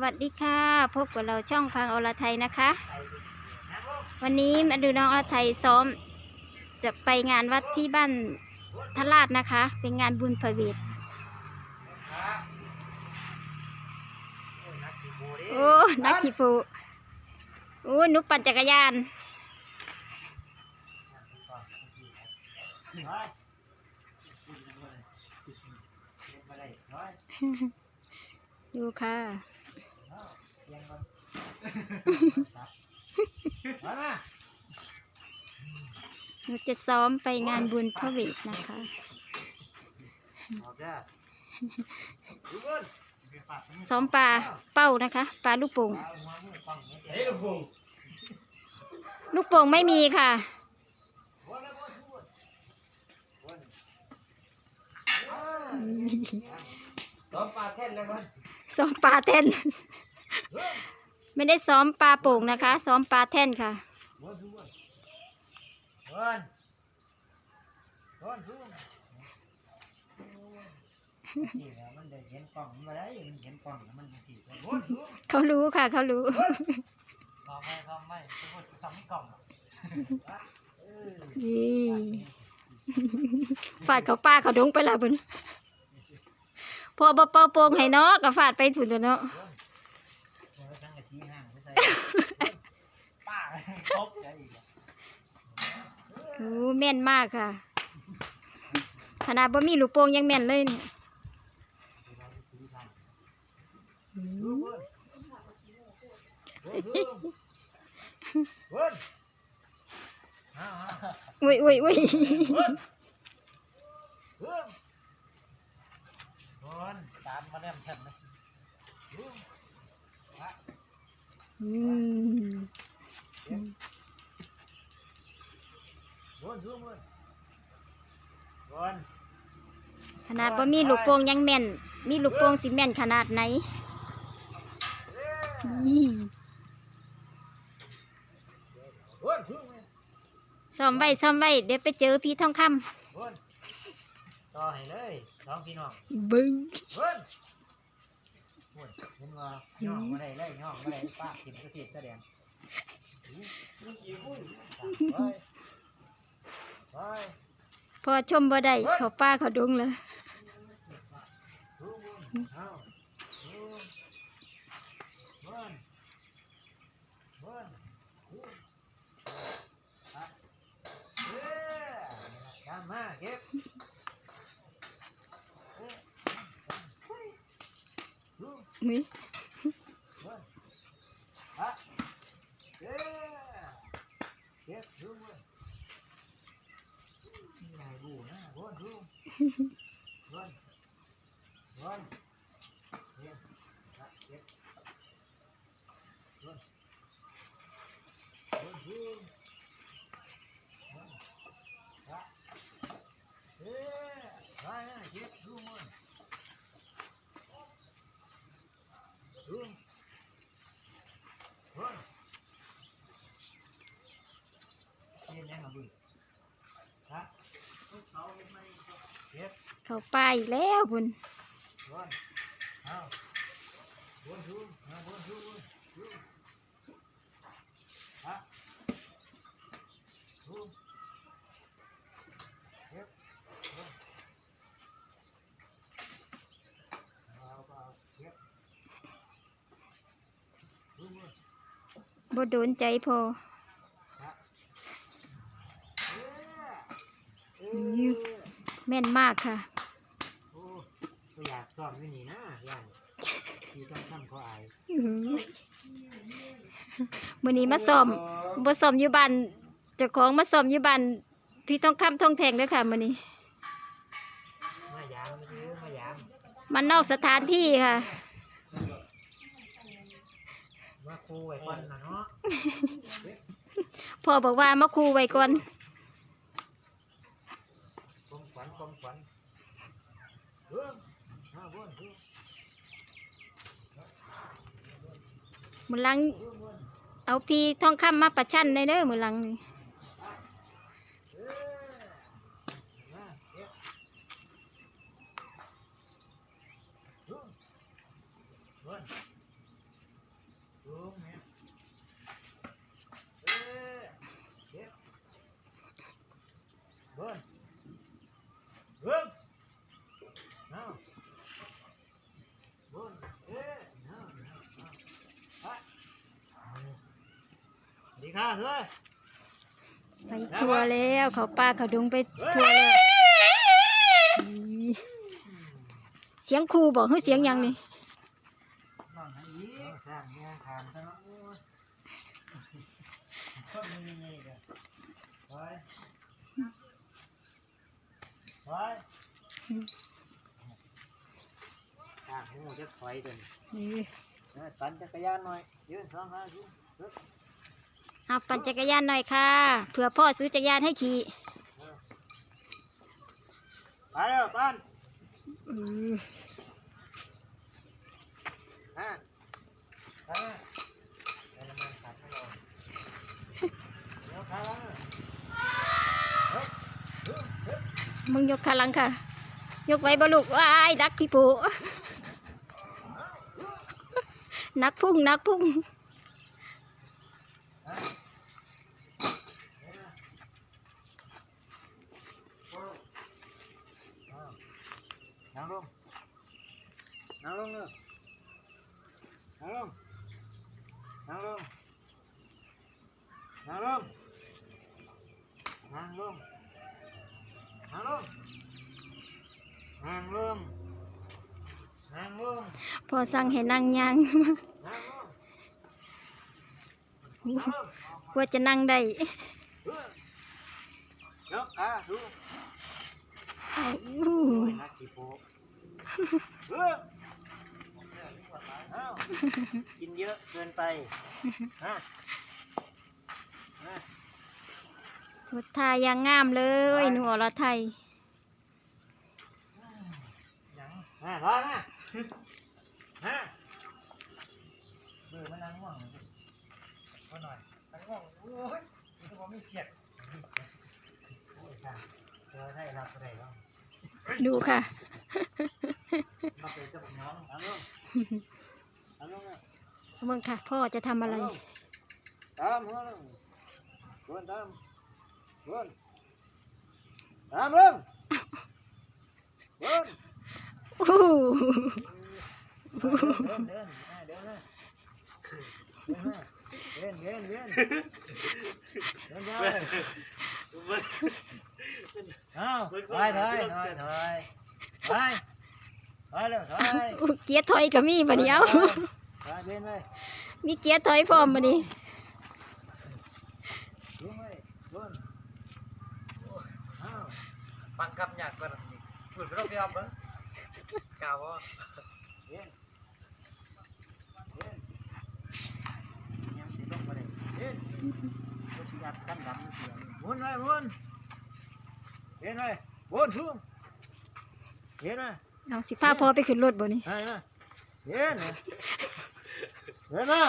วัสดีค่ะ พบกับเราช่องพังอรไทยนะคะ วันนี้มาดูน้องอรไทยซ้อม จะไปงานวัดที่บ้านทลาดนะคะ เป็นงานบุญพระเวทโอ้นักขี่ฟูโอ้หนุปั่นจักรยานดูค่ะ เราจะซ้อมไปงานบุญพระเวทนะคะซ้อมปลาเป้านะคะ ปลาลูกโป่งเฮ้ยลุงพงลูกโป่งไม่มีค่ะซ้อมปลาแท่นนะครับซ้อมปลาแท่น ไม่ได้ซ้อมปลาโป่งนะคะ ซ้อมปลาแท่นค่ะเขารู้ค่ะ เขารู้ทำไม่ทำไม่ทุกคนทำไม่กล่องนี่ฟาดเขาป้าเขาดงไปและบุญพอบ่เป่าโป่งให้เนาะก็ฟาดไปถุนตัวเนาะ ทั้งกระสีห้างไม่ใช่ป้าครบใจอีก โอ้แม่นมากค่ะ ขนาดบ่มีลูกโป่งยังแม่นเลยเนี่ยอุ้ยอุ้ยอุ้ยคนตามมาเริ่มฉันนะอืม คนทุกคนคนขนาดบ่มีลูกโป่งยังแม่น มีลูกโป่งสิแม่นขนาดไหนนี่คนทุกคนซ้อมไว้ซ้อมไว้เดี๋ยวไปเจอพี่ทองคำคนต่อให้เลยน้องพี่น้องบึ้งเบิ้ลโอ้ยเห็นว่าย่องมาได้เลยย่องมาได้ป้ากินกระเทียมแสดงไปไป พอชมบ่ได้เขาป้าเขาดงเลยทุกคนเอาทุกเบิ้ลเบิ้ลอะเย้ตามมาเก็บทุกนี่อะเย้เก็บทุกคนนี่นาย บูนะบนทุกบนบนเก็บอะเก็บบนบนทุกบนอะเย้ไปนะเก็บทุกคนทุกบน เล่นยังไงบุญฮะเขาเห็นไหมเก็บ เขาป้าอีกแล้วบุญ บนเอาบนชูเอาบนชูบนชูฮะชูเก็บบน เอาเอาเก็บชูบนบ่โดนใจพอฮะเอ้อืมแม่นมากค่ะโอ้ก็อยาก ซ้อมอยู่นี่นะย่านที่ต้องทำเขาอายมื้อนี้มาซ้อมบ่ซ้อมอยู่บ้านเจ้าของมาซ้อมอยู่บ้านพี่ทองคำทองแทงเด้อค่ะมื้อนี้ มายามไม่ซื้อมายามมันนอกสถานที่ค่ะ มาคูไว้ก่อนนะเนาะพ่อบอกว่ามาคูไว้ก่อนคมขวัญคมขวัญเออ มือลัง เอาพีทองคำมาประชันเลยเด้อมือลังนี่งนี่ ไปทัวร์แล้วเขาป่าเขาดงไปทัวร์แล้วอีเสียงครูบอกเฮ้ยเสียงหยังนี่นอนให้ยีสร้างเนี่ยถามซะเนาะโอ้ยคนมีเงี้ยเด้อไปไปข้างหูจะถอยเดินนี่เออปั่นจักรยานหน่อยยืนสองข้างยืนปึ๊บ เอาปั่นจักรยานหน่อยค่ะเผื่อพ่อซื้อจักรยานให้ขี่ไปเร็วปั่นอืมฮะไปมาไปน้ำมันขัดให้เราเดี๋ยวขาล้างอะเฮ้ยเฮ้ยเฮ้ยมึงยกขาหลังค่ะ ยกไว้บ่ลูกว้ายนักพี่ปูนักพุ่งนักพุ่งนั่งลงนั่งลงเนอะนั่งลงนั่งลง นั่งลงนั่งลงนั่งลงนั่งลงนั่งลงพ่อสั่งให้นั่งยางนั่งลงนั่งลงกว่าจะนั่งได้เฮ้ยยกขาดูเอาอู้โอ้ยนักกีโปเฮ้ยเอ้ากินเยอะเกินไปฮะฮะ รถทายยังงามเลยหนูอรไทยยังฮะร้อยมาฮะเออมันนั่งง่วงเลยก็หน่อยนั่งง่วงโอ้ยมันก็บอกไม่เสียดโอ้ยค่ะเจอได้รับอะไรบ้างดูค่ะมาเป็นเจ้าของน้องนั่งลงนั่งลงนะมึงค่ะ พ่อจะทำอะไรตามหัวลงวนตาม วนตามลงวนอู้เดินเดินเดินนะเดินเดินเดินเดินเดินไปเอาถอยถอยถอยถอยถอยถอยเร็วถอยอู้เกียร์ถอยก็มีปะเดียวถอยเดินไปมีเกียร์ถอยพร้อมปะนี่ ยิงไปวนเอา ฟังคำหยาดก่อนพูดไปรอบพี่อ้อมเบิ้งกล่าวว่าเดินเดินยังสิลงมาเลยเดินผู้ชิยัดกันดำเสียงหมุนไปหมนเดินไปวนสูงเดินไปเอาสิพาพ่อไปขึ้นรถบ่นี่เดินมาเดินมาเดินมา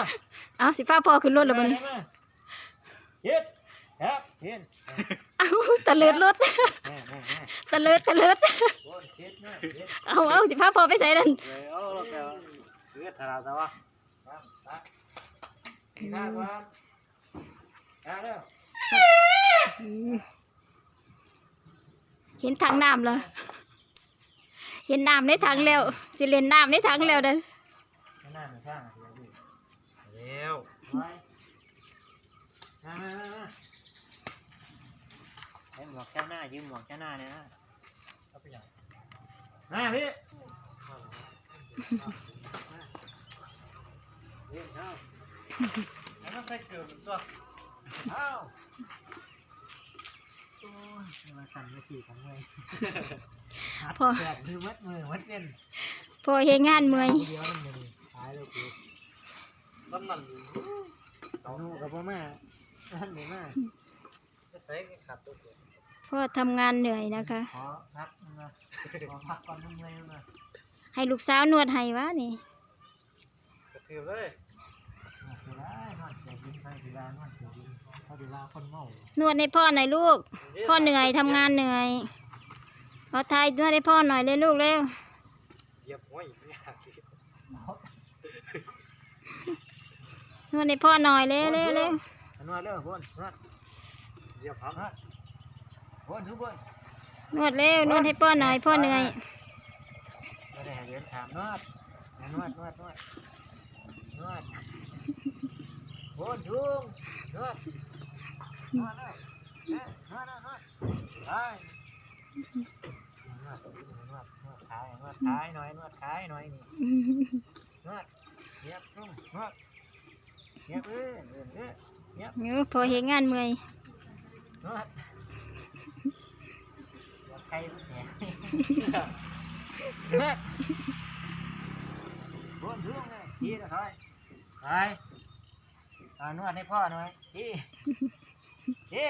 เอาสิพาพ่อขึ้นรถแล้วบ่นี่เฮ็ดครับเฮ็ดเอา ตะเลิดรถแม่แม่แม่ตะเลิดตะเลิดโอ้ยเฮ็ดนะเฮ็ดเอาเอาสิพาพ่อไปใส่นั่นเลยเอาแล้วก็เฮ็ดทาราซะวะครับครับอีกข้างครับเอาเร็วอืมเห็นทางน้ำแล้วเห็นน้ำในทางแล้วสิเล่นน้ำในทางแล้วเด้อข้างหน้ามันข้างเดี๋ยวดิ เร็ว ไว้มามามามาให้หมวกเจ้าหน้ายืมหมวกเจ้าหน้าเลยนะเอาไปอย่างมาพี่เฮ็ดเอาแล้วก็ใส่เกลือเป็นตัวเอาโอ้ยมาสั่นมาขี่กันเลยพ่อแปดคือมัดมือมัดเป็นพ่อเฮดงานเมื่อยเดียวนั่นเลยตายเลยกูต้นนั่นเอาหนูกับพ่อแม่นั่นหนูแม่จะใส่ขาดตัวเดียว พ่อทำงานเหนื่อยนะคะ ขอพักนะขอพักก่อนนึงเลยนะให้ลูกสาวนวดให้วะนี่กระเทือเลยเวลานอนเสียดินไปเวลานอนเสียดินถ้าเวลาคนเมานวดให้พ่อหน่อยลูก พ่อเหนื่อยทำงานเหนื่อยขอทายนวดให้พ่อหน่อยเลยลูกเร็วเหยียบหัวอีกเนี่ยนวดให้พ่อหน่อยเร็วเร็วเร็วนวดเร็วบนนวดเหยียบหำ บนทุกบนนวดเร็วนวดให้พ่อหน่อยพ่อเหนื่อยไม่ได้เดินถามนวดนวดนวดนวดนวดบนทุ่งนวดนวดเลยเอ๊ะนวดนวดนวดไปนวดนวดนวดขายนวดขายหน่อยนวดขายหน่อยนี่นวดเหยียบลงนวดเหยียบเอ้ยเอ้ยเอ้ยเหยียบเออพอเห็นงานเมื่อยนวดเหยียบ ไก่ลูกเนี่ยนวดบนทุ่งเลยทีละถอยไปนวดให้พ่อหน่อยทีที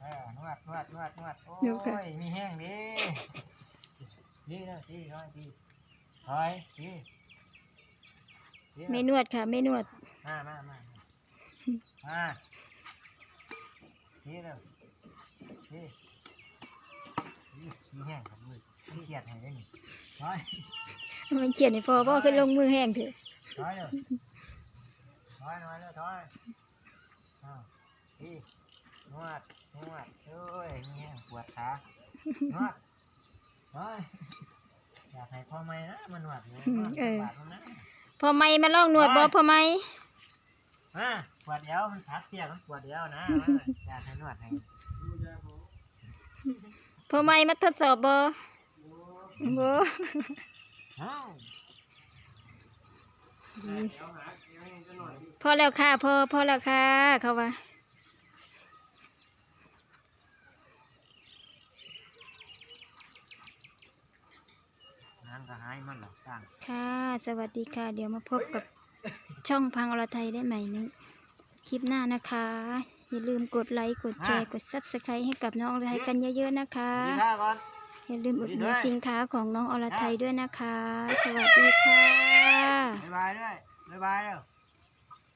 เออนวดนวดนวดนวดโอ้ยมีแห้งดิทีนะทีถอยทีถอยทีทีไม่นวดค่ะไม่นวด มามามามาทีเร็ว ทีทีมีแห้งครับมือเครียดให้ได้นี่ถอยมันเขียนให้พอพ่อขึ้นลงมือแห้งเถอะถอยเร็วถอยหน่อยเร็วถอยอ้าวทีนวดนวดโอ้ยมีแห้งปวดขานวดถอยอยากให้พ่อไม่นะมานวดเลยนวดบาดมันนะพอไม่มาลองนวดบ่พอไม่มาปวดเอวมันทับเตียมันปวดเอวนะมาอยากให้นวดให้ พอไม่มาทดสอบบ่บ่เอ้าพอแล้วค่ะพอพอแล้วค่ะเขาว่าค่ะ สวัสดีค่ะ เดี๋ยวมาพบกับช่องพังอรไทยได้ใหม่นึงคลิปหน้านะคะ อย่าลืมกดไลค์ กดแชร์ กด subscribe ให้กับน้องอรไทยกันเยอะๆนะคะดีท่าก่อนอย่าลืมอุดหนุนสินค้าของน้องอรไทยด้วยนะคะ สวัสดีค่ะ บ๊ายบายด้วย บ๊ายบายเร็ว